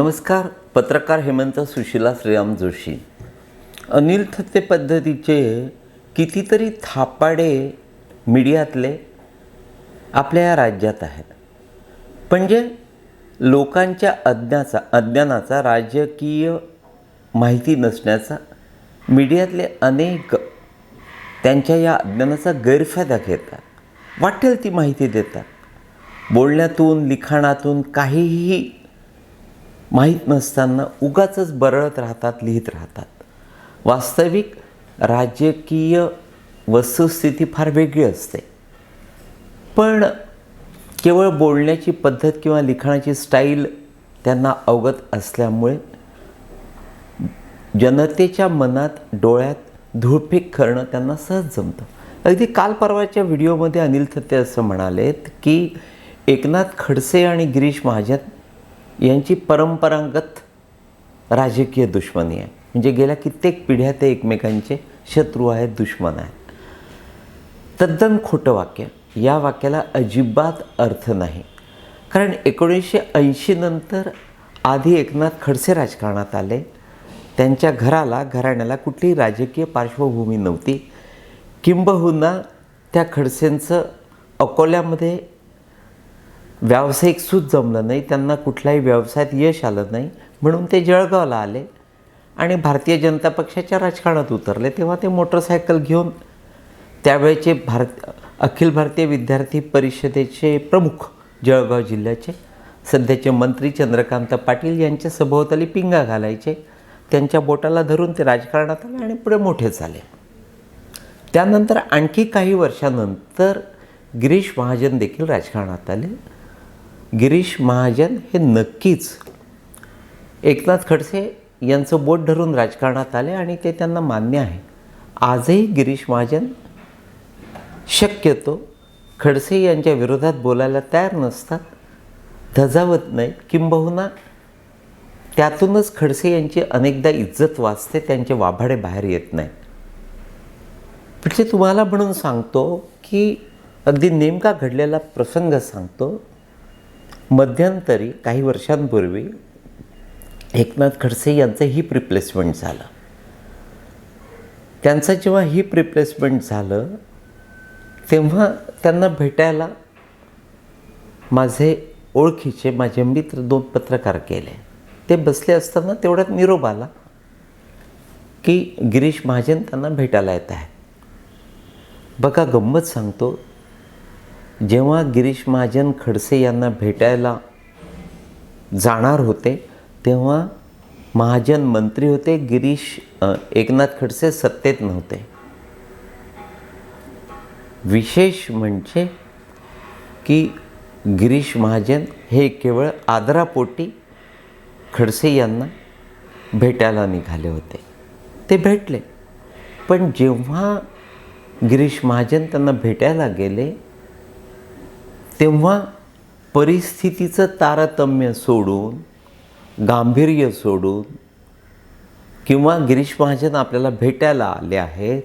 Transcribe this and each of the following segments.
नमस्कार पत्रकार हेमंत सुशिला श्रीराम जोशी. अनिल थत्ते पद्धतीचे कितीतरी थापाडे मीडियातले आपल्या या राज्यात आहेत. म्हणजे लोकांच्या अज्ञाचा अज्ञानाचा राजकीय माहिती नसण्याचा मीडियातले अनेक त्यांच्या या अज्ञानाचा गैरफायदा घेतात. वाटेल ती माहिती देतात. बोलण्यातून लिखाणातून काहीही माहीत नसताना उगाचच बरळत राहतात लिहित राहतात. वास्तविक राजकीय वस्तुस्थिती फार वेगळी असते. पण केवळ बोलण्याची पद्धत किंवा लिखाणाची स्टाईल त्यांना अवगत असल्यामुळे जनतेच्या मनात डोळ्यात धूळफेक करणं त्यांना सहज जमतं. अगदी काल परवाच्या व्हिडिओमध्ये अनिल थत्ते असं म्हणालेत की एकनाथ खडसे आणि गिरीश महाजन यांची परंपरागत राजकीय दुश्मनी आहे. म्हणजे गेल्या कित्येक पिढ्या ते एकमेकांचे शत्रू आहेत दुश्मन आहेत. तद्दन खोटं वाक्य. या वाक्याला अजिबात अर्थ नाही. कारण एकोणीसशे ऐंशी नंतर आधी एकनाथ खडसे राजकारणात आले. त्यांच्या घराला घराण्याला कुठलीही राजकीय पार्श्वभूमी नव्हती. किंबहुना त्या खडसेंचं अकोल्यामध्ये व्यावसायिक सूत जमलं नाही त्यांना कुठल्याही व्यवसायात यश आलं नाही म्हणून ते जळगावला आले आणि भारतीय जनता पक्षाच्या राजकारणात उतरले. तेव्हा ते मोटरसायकल घेऊन त्यावेळेचे भारत अखिल भारतीय विद्यार्थी परिषदेचे प्रमुख जळगाव जिल्ह्याचे सध्याचे मंत्री चंद्रकांत पाटील यांच्या सभोवताली पिंगा घालायचे. त्यांच्या बोटाला धरून ते राजकारणात आले आणि पुढे मोठे झाले. त्यानंतर आणखी काही वर्षानंतर गिरीश महाजन देखील राजकारणात आले. गिरीश महाजन हे नक्कीच एकनाथ खडसे यांचं बोट धरून राजकारणात आले आणि ते त्यांना मान्य आहे. आजही गिरीश महाजन शक्यतो खडसे यांच्या विरोधात बोलायला तयार नसतात. धजावत नाहीत किंबहुना त्यातूनच खडसे यांची अनेकदा इज्जत वाचते त्यांचे वाभाडे बाहेर येत नाही. म्हणजे तुम्हाला म्हणून सांगतो की अगदी नेमका घडलेला प्रसंग सांगतो मध्यंतरी काही वर्षांपूर्वी एकनाथ खडसे यांचं हिप रिप्लेसमेंट झालं. त्यांचं जेव्हा हिप रिप्लेसमेंट झालं तेव्हा त्यांना भेटायला माझे ओळखीचे माझे मित्र दोन पत्रकार केले. ते बसले असताना तेवढ्यात निरोप आला की गिरीश महाजन त्यांना भेटायला येत आहेत. बघा गंमत सांगतो जेव्हा गिरीश महाजन खडसे यांना भेटायला जाणार होते तेव्हा महाजन मंत्री होते गिरीश एकनाथ खडसे सत्तेत नव्हते. विशेष म्हणजे की गिरीश महाजन हे केवळ आदरापोटी खडसे यांना भेटायला निघाले होते. ते भेटले. पण जेव्हा गिरीश महाजन त्यांना भेटायला गेले तेव्हा परिस्थितीचं तारतम्य सोडून गांभीर्य सोडून किंवा गिरीश महाजन आपल्याला भेटायला आले आहेत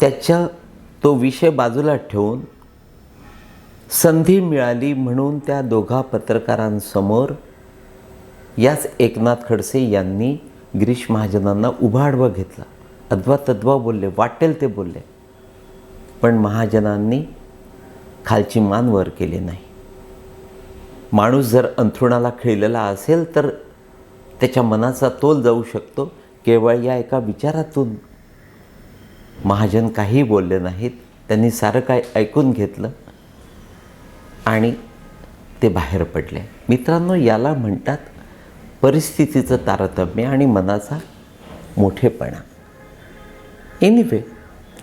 त्याच्या तो विषय बाजूला ठेवून संधी मिळाली म्हणून त्या दोघा पत्रकारांसमोर याच एकनाथ खडसे यांनी गिरीश महाजनांना उभाडवं घेतला. अद्वा तद्वा बोलले वाटेल ते बोलले. पण महाजनांनी खालची मान वर केली नाही. माणूस जर अंथरुणाला खिळलेला असेल तर त्याच्या मनाचा तोल जाऊ शकतो. केवळ या एका विचारातून. महाजन काही बोलले नाहीत. त्यांनी सारं काय ऐकून घेतलं. आणि ते बाहेर पडले. मित्रांनो याला म्हणतात परिस्थितीचं तारतम्य आणि मनाचा मोठेपणा. एनिवे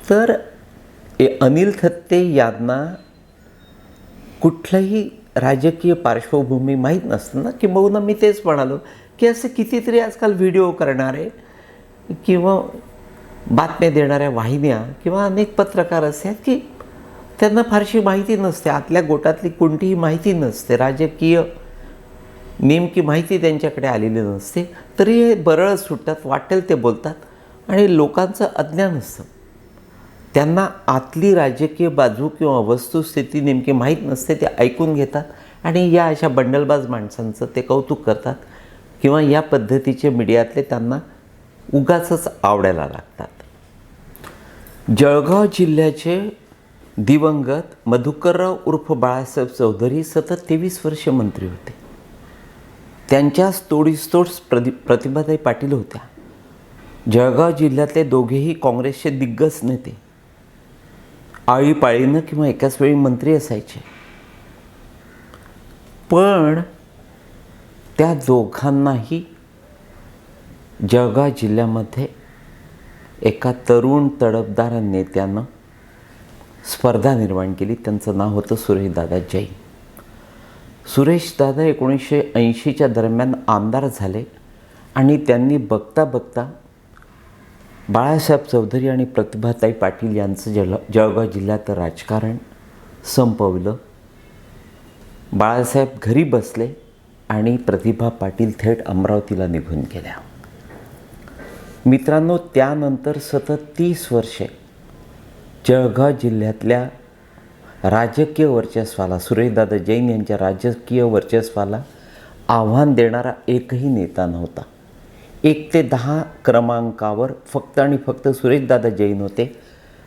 तर ए- अनिल थत्ते यांना कुठलंही राजकीय पार्श्वभूमी माहीत नसताना किंबहुना मी तेच म्हणालो की असे कितीतरी आजकाल व्हिडिओ करणारे किंवा बातम्या देणाऱ्या वाहिन्या किंवा अनेक पत्रकार असतात की त्यांना फारशी माहिती नसते. आतल्या गोटातली कोणतीही माहिती नसते. राजकीय नेमकी माहिती त्यांच्याकडे आलेली नसते. तरी हे बरळ सुटतात वाटेल ते बोलतात आणि लोकांचं अज्ञान असतं. त्यांना आतली राजकीय बाजू किंवा वस्तुस्थिती नेमकी माहीत नसते ते ऐकून घेतात आणि या अशा बंडलबाज माणसांचं ते कौतुक करतात किंवा या पद्धतीचे मीडियातले त्यांना उगाचच आवडायला लागतात. जळगाव जिल्ह्याचे दिवंगत मधुकरराव उर्फ बाळासाहेब चौधरी सतत तेवीस वर्ष मंत्री होते. त्यांच्याच तोडीस्तोड प्रति प्रतिभाताई पाटील होत्या. जळगाव जिल्ह्यातले दोघेही काँग्रेसचे दिग्गज नेते. आळीपाळीनं किंवा एकाच वेळी मंत्री असायचे. पण त्या दोघांनाही जळगाव जिल्ह्यामध्ये एका तरुण तडफदार नेत्यानं स्पर्धा निर्माण केली. त्यांचं नाव होतं सुरेशदादा जैन. सुरेशदादा एकोणीसशे ऐंशीच्या दरम्यान आमदार झाले आणि त्यांनी बघता बघता बाळासाहेब चौधरी आणि प्रतिभाताई पाटील यांचं जळ जळगाव जिल्ह्यात राजकारण संपवलं. बाळासाहेब घरी बसले आणि प्रतिभा पाटील थेट अमरावतीला निघून गेल्या. मित्रांनो त्यानंतर सतत तीस वर्षे जळगाव जिल्ह्यातल्या राजकीय वर्चस्वाला सुरेशदादा जैन यांच्या राजकीय वर्चस्वाला आव्हान देणारा एकही नेता नव्हता. एक ते दहा क्रमांकावर फक्त आणि फक्त सुरेशदादा जैन होते.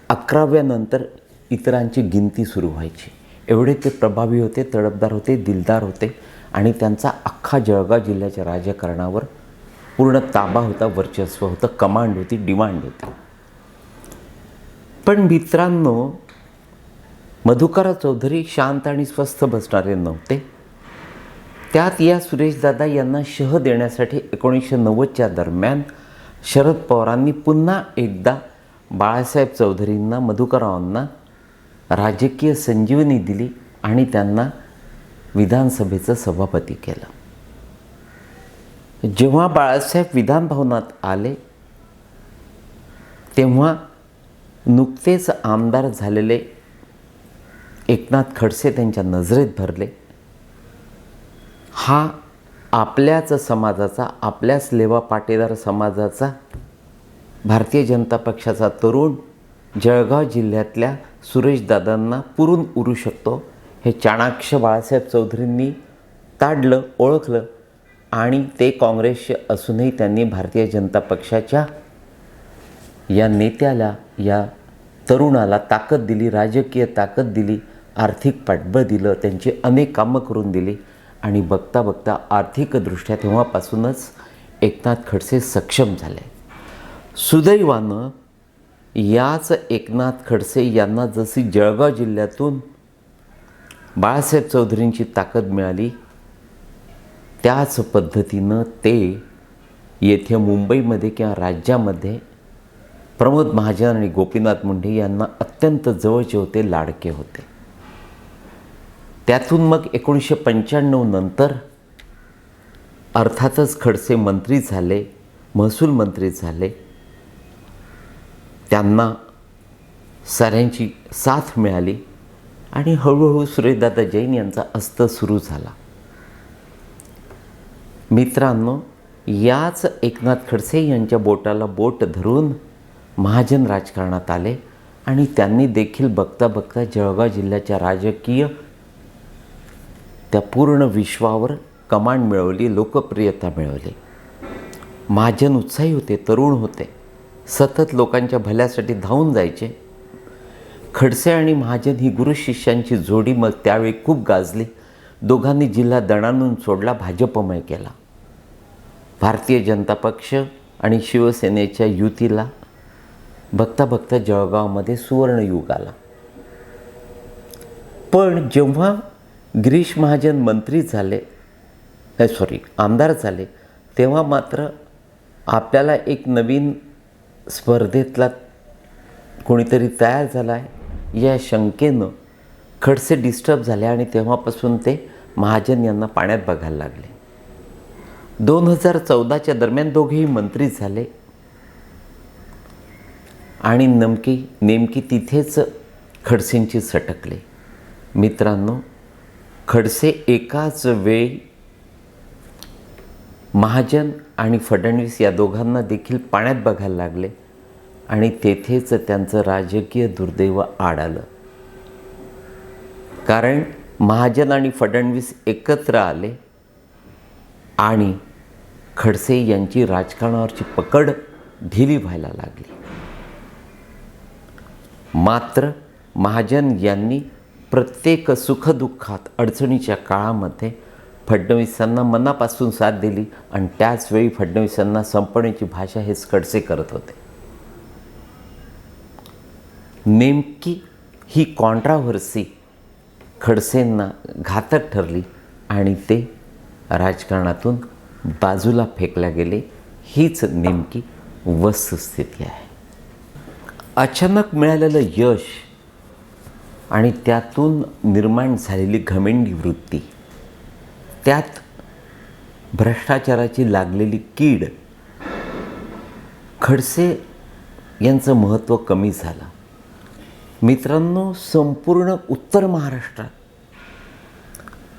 अकराव्यानंतर इतरांची गिनती सुरू व्हायची. एवढे ते प्रभावी होते तडफदार होते दिलदार होते आणि त्यांचा अख्खा जळगाव जिल्ह्याच्या राजकारणावर पूर्ण ताबा होता वर्चस्व होतं कमांड होती डिमांड होती. पण मित्रांनो मधुकरा चौधरी शांत आणि स्वस्थ बसणारे नव्हते. त्यात या सुरेशदादा यांना शह देण्यासाठी एकोणीसशे नव्वदच्या दरम्यान शरद पवारांनी पुन्हा एकदा बाळासाहेब चौधरींना मधुकररावांना राजकीय संजीवनी दिली आणि त्यांना विधानसभेचं सभापती केलं. जेव्हा बाळासाहेब विधान भवनात आले तेव्हा नुकतेच आमदार झालेले एकनाथ खडसे त्यांच्या नजरेत भरले. हा आपल्याच समाजाचा आपल्याच लेवा पाटेदार समाजाचा भारतीय जनता पक्षाचा तरुण जळगाव जिल्ह्यातल्या सुरेशदादांना पुरून उरू शकतो. हे चाणाक्ष बाळासाहेब चौधरींनी ताडलं ओळखलं आणि ते काँग्रेसचे असूनही त्यांनी भारतीय जनता पक्षाच्या या नेत्याला या तरुणाला ताकद दिली राजकीय ताकद दिली आर्थिक पाठबळ दिलं त्यांची अनेक कामं करून दिली. आणि बघता बघता आर्थिकदृष्ट्या तेव्हापासूनच एकनाथ खडसे सक्षम झाले. सुदैवानं याच एकनाथ खडसे यांना जशी जळगाव जिल्ह्यातून बाळासाहेब चौधरींची ताकद मिळाली त्याच पद्धतीनं ते येथे मुंबईमध्ये किंवा राज्यामध्ये प्रमोद महाजन आणि गोपीनाथ मुंडे यांना अत्यंत जवळचे होते लाडके होते. त्यातून मग एकोणीसशे पंच्याण्णव नंतर अर्थातच खडसे मंत्री झाले महसूल मंत्री झाले. त्यांना साऱ्यांची साथ मिळाली आणि हळूहळू सुरेशदादा जैन यांचा अस्त सुरू झाला. मित्रांनो याच एकनाथ खडसे यांच्या बोटाला बोट धरून महाजन राजकारणात आले आणि त्यांनी देखील बघता बघता जळगाव जिल्ह्याच्या राजकीय त्या पूर्ण विश्वावर कमांड मिळवली लोकप्रियता मिळवली. महाजन उत्साही होते तरुण होते. सतत लोकांच्या भल्यासाठी धावून जायचे. खडसे आणि महाजन ही गुरुशिष्यांची जोडी मग त्यावेळी खूप गाजली. दोघांनी जिल्हा दणानून सोडला भाजपमय केला. भारतीय जनता पक्ष आणि शिवसेनेच्या युतीला बघता बघता जळगावमध्ये सुवर्णयुग आला. पण जेव्हा गिरीश महाजन मंत्री झाले सॉरी आमदार झाले तेव्हा मात्र आपल्याला एक नवीन स्पर्धेतला कोणीतरी तयार झाला आहे या शंकेनं खडसे डिस्टर्ब झाले आणि तेव्हापासून ते महाजन यांना पाण्यात बघायला लागले. दोन हजार चौदाच्या दरम्यान दोघेही मंत्री झाले. आणि नमकी नेमकी तिथेच खडसेंची सटकले. मित्रांनो खडसे एकाच वेळी महाजन आणि फडणवीस या दोघांना देखील पाण्यात बघायला लागले आणि तेथेच त्यांचं राजकीय दुर्दैव आड आलं कारण महाजन आणि फडणवीस एकत्र आले आणि खडसे यांची राजकारणावरची पकड ढिली व्हायला लागली. मात्र महाजन यांनी प्रत्येक सुखदुःखात अडचणीच्या काळामध्ये फडणवीसांना मनापासून साथ दिली आणि त्याचवेळी फडणवीसांना संपवण्याची भाषा हेच खडसे करत होते. नेमकी ही कॉन्ट्राव्हर्सी खडसेंना घातक ठरली आणि ते राजकारणातून बाजूला फेकल्या गेले हीच नेमकी वस्तुस्थिती आहे. अचानक मिळालेलं यश आणि त्यातून निर्माण झालेली घमेंडी वृत्ती. त्यात भ्रष्टाचाराची लागलेली कीड. खडसे यांचं महत्त्व कमी झालं. मित्रांनो संपूर्ण उत्तर महाराष्ट्रात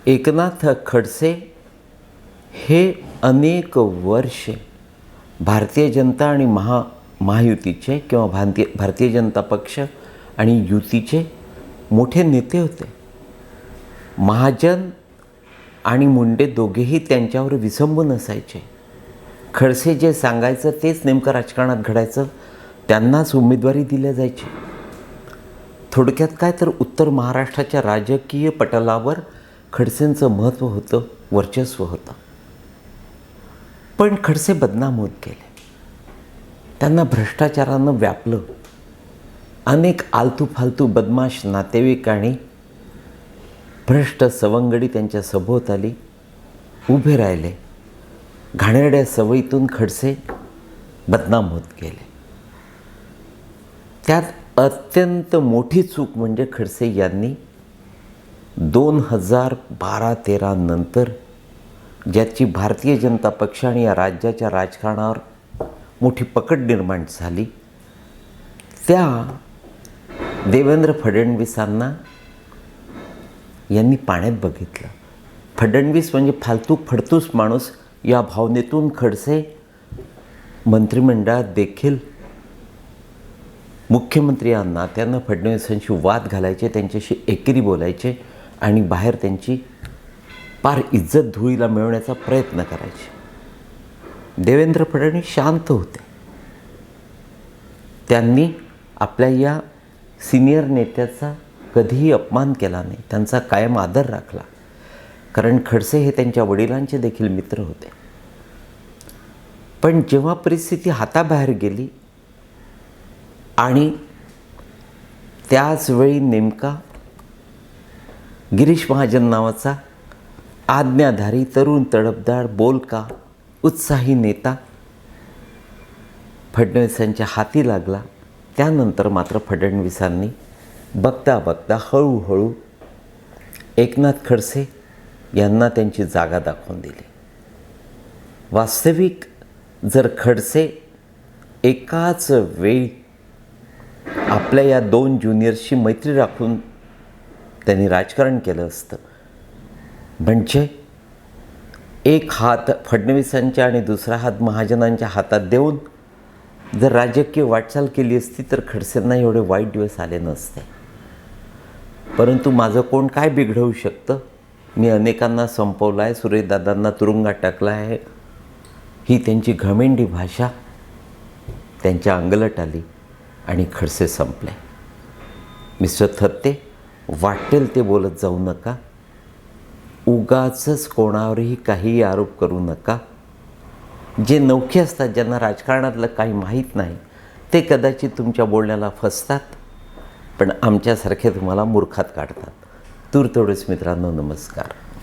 एकनाथ खडसे हे अनेक वर्षे भारतीय जनता आणि महा महायुतीचे किंवा भारतीय भारतीय जनता पक्ष आणि युतीचे मोठे नेते होते. महाजन आणि मुंडे दोघेही त्यांच्यावर विसंबून असायचे. खडसे जे सांगायचं तेच नेमकं राजकारणात घडायचं त्यांनाच उमेदवारी दिल्या जायची. थोडक्यात काय तर उत्तर महाराष्ट्राच्या राजकीय पटलावर खडसेंचं महत्त्व होतं वर्चस्व होतं. पण खडसे बदनाम होत गेले. त्यांना भ्रष्टाचारानं व्यापलं. अनेक आलतू फालतू बदमाश नातेवाईक आणि भ्रष्ट सवंगडी त्यांच्या सभोवताली उभे राहिले. घाणेरड्या सवयीतून खडसे बदनाम होत गेले. त्यात अत्यंत मोठी चूक म्हणजे खडसे यांनी दोन हजार बारा तेरा नंतर ज्याची भारतीय जनता पक्ष आणि या राज्याच्या राजकारणावर मोठी पकड निर्माण झाली त्या देवेंद्र फडणवीसांना यांनी पाण्यात बघितलं. फडणवीस म्हणजे फालतू फडतूस माणूस या भावनेतून खडसे मंत्रिमंडळात देखील मुख्यमंत्र्यांना त्यांना फडणवीसांशी वाद घालायचे त्यांच्याशी एकेरी बोलायचे आणि बाहेर त्यांची पार इज्जत धुळीला मिळवण्याचा प्रयत्न करायचे. देवेंद्र फडणवीस शांत होते. त्यांनी आपल्या या सिनियर नेत्याचा कधीही अपमान केला नाही त्यांचा कायम आदर राखला. कारण खडसे हे त्यांच्या वडिलांचे देखील मित्र होते. पण जेव्हा परिस्थिती हाताबाहेर गेली आणि त्याचवेळी नेमका गिरीश महाजन नावाचा आज्ञाधारी तरुण तडपदार बोलका उत्साही नेता फडणवीसांच्या हाती लागला. त्यानंतर मात्र फडणवीसांनी बघता बघता हळूहळू एकनाथ खडसे यांना त्यांची जागा दाखवून दिली. वास्तविक जर खडसे एकाच वेळी आपल्या या दोन ज्युनियर्सशी मैत्री राखून त्यांनी राजकारण केलं असतं. म्हणजे एक हात फडणवीसांच्या आणि दुसरा हात महाजनांच्या हातात देऊन जर राजकीय वाटचाल केली असती तर खडसेंना एवढे वाईट दिवस आले नसते. परंतु माझं कोण काय बिघडवू शकतं? मी अनेकांना संपवलं आहे सुरेशदादांना तुरुंगात टाकला आहे ही त्यांची घमेंडी भाषा त्यांच्या अंगलट आली आणि खडसे संपले. मिस्टर थत्ते वाटेल ते बोलत जाऊ नका. उगाचच कोणावरही काहीही आरोप करू नका. जे नौखे असतात ज्यांना राजकारणातलं काही माहीत नाही ते कदाचित तुमच्या बोलण्याला फसतात पण आमच्यासारखे तुम्हाला मूर्खात काढतात. तूर तेवढेच मित्रांनो नमस्कार.